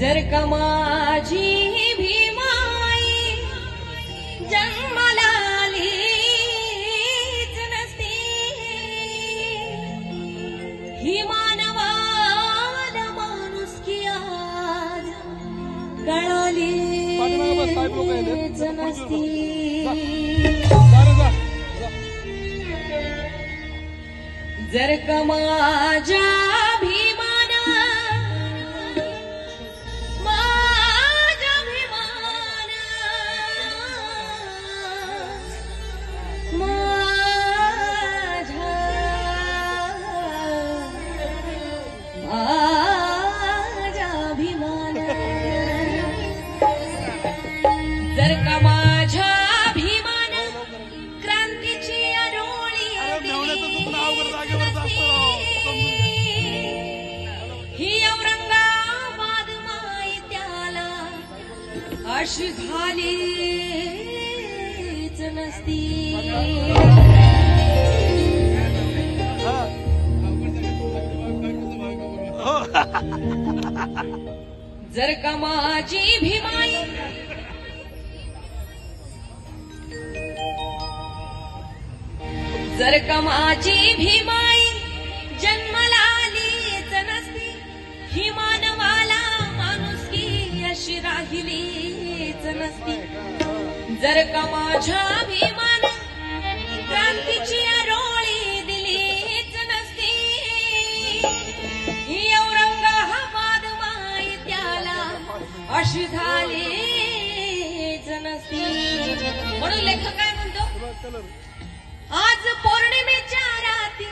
जर का माझी भीमाई जन्माला आलीच नसती. ही मानवाला माणुसकी आज कळाली साहेब लोकं येतात. जा जर का माझ्या जर का माझी भीमाई जर का माझी भीमाई जन्मला आलीच नसती ही मानवाला माणुसकी अशी राहिलीच नसती. जर का माझ्या भीमान अशी झालीच नसती म्हणून लेखक काय म्हणतो? आज पौर्णिमेच्या राती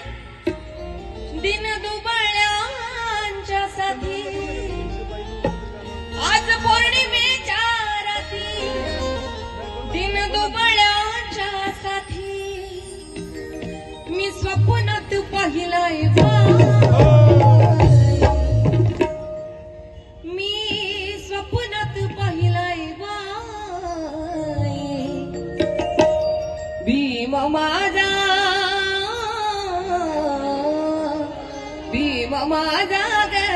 दिन दुबळ्यांच्या साथी. आज पौर्णिमेच्या राती दिन दुबळ्यांच्या साथी. मी स्वप्नात पाहिलाय बा भीम माझा भीम माझा ग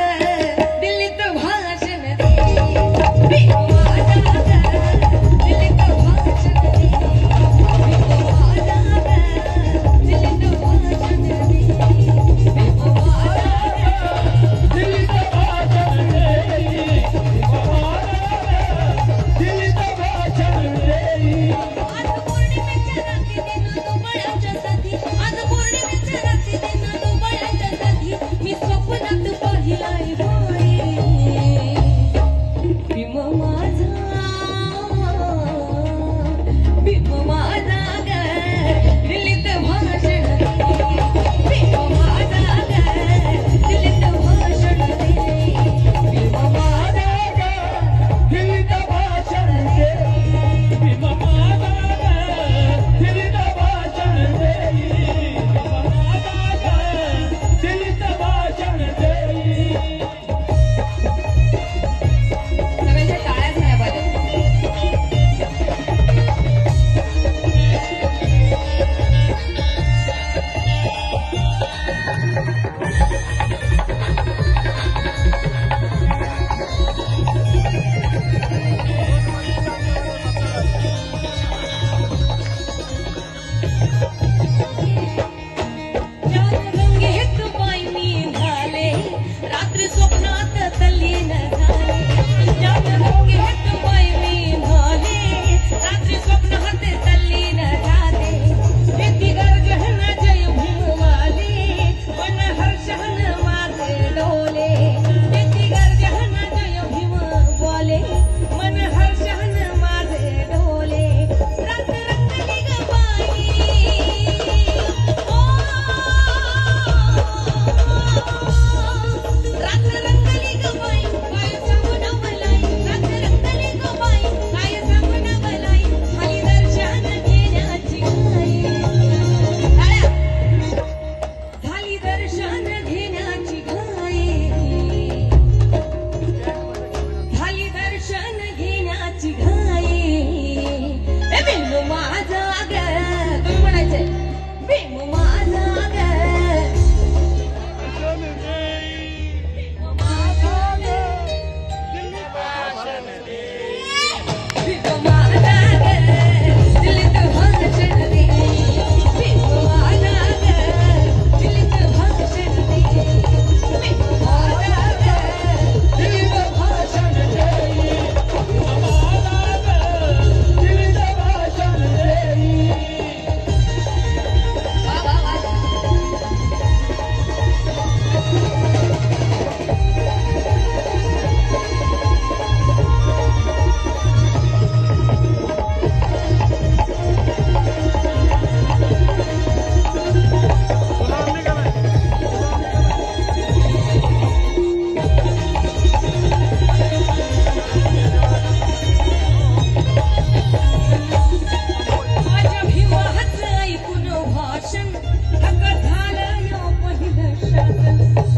Thank you.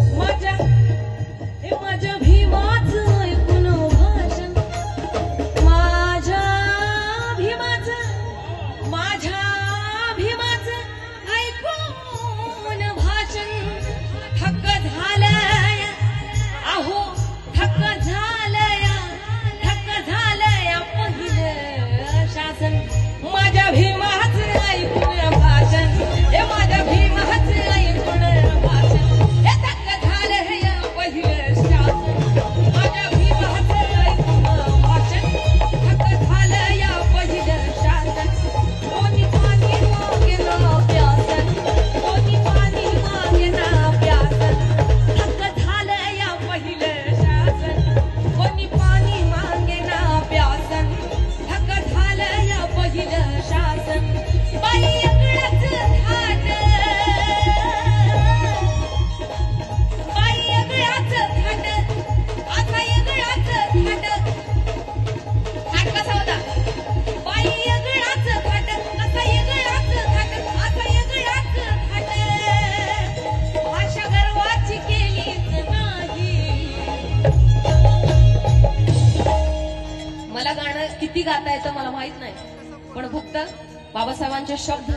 फक्त बाबासाहेबांचे शब्द.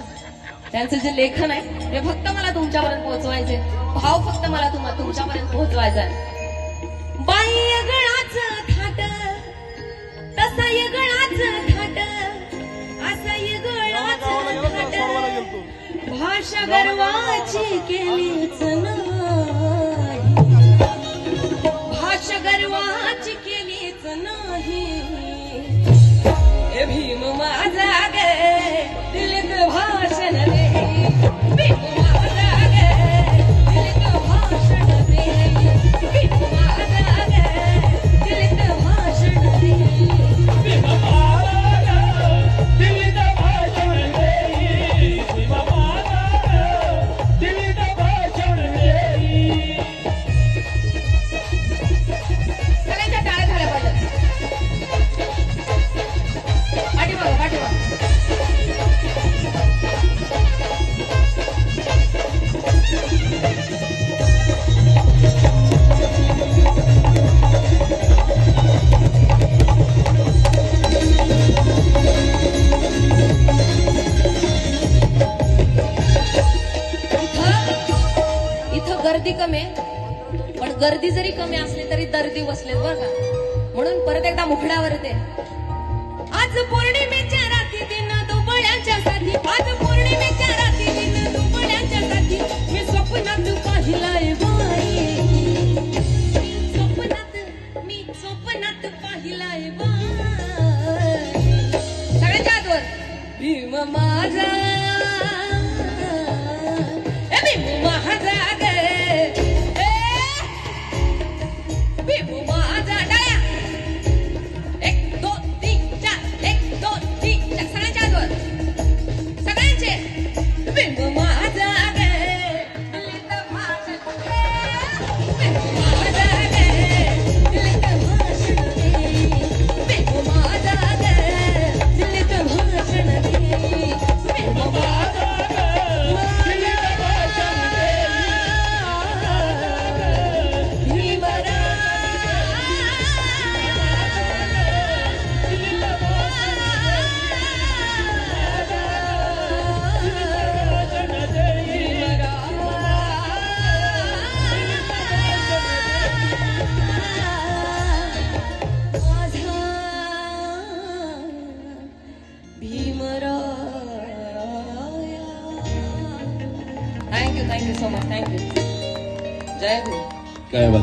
त्यांचं जे लेखन आहे ते फक्त मला तुमच्यापर्यंत पोहोचवायचे भाव फक्त मला तुमच्यापर्यंत पोहोचवायचा आहे. बाह्य गळाच थाट. तसा गळाच थाट. असा गळाच थाट. भाषा गर्वाची केलीच नाही तरी बसलेत बर का म्हणून परत एकदा मुखड्यावर येते. आज पौर्णिमेच्या राती दिन दुबळ्यांच्या साठी आज पौर्णिमेच्या राती दिन दुबळ्यांच्या साठी मी स्वप्नात पाहिलाय बाई. स्वप्नात मी स्वप्नात पाहिलाय बाई. सगळ्यांच्या आतवर भीम माझा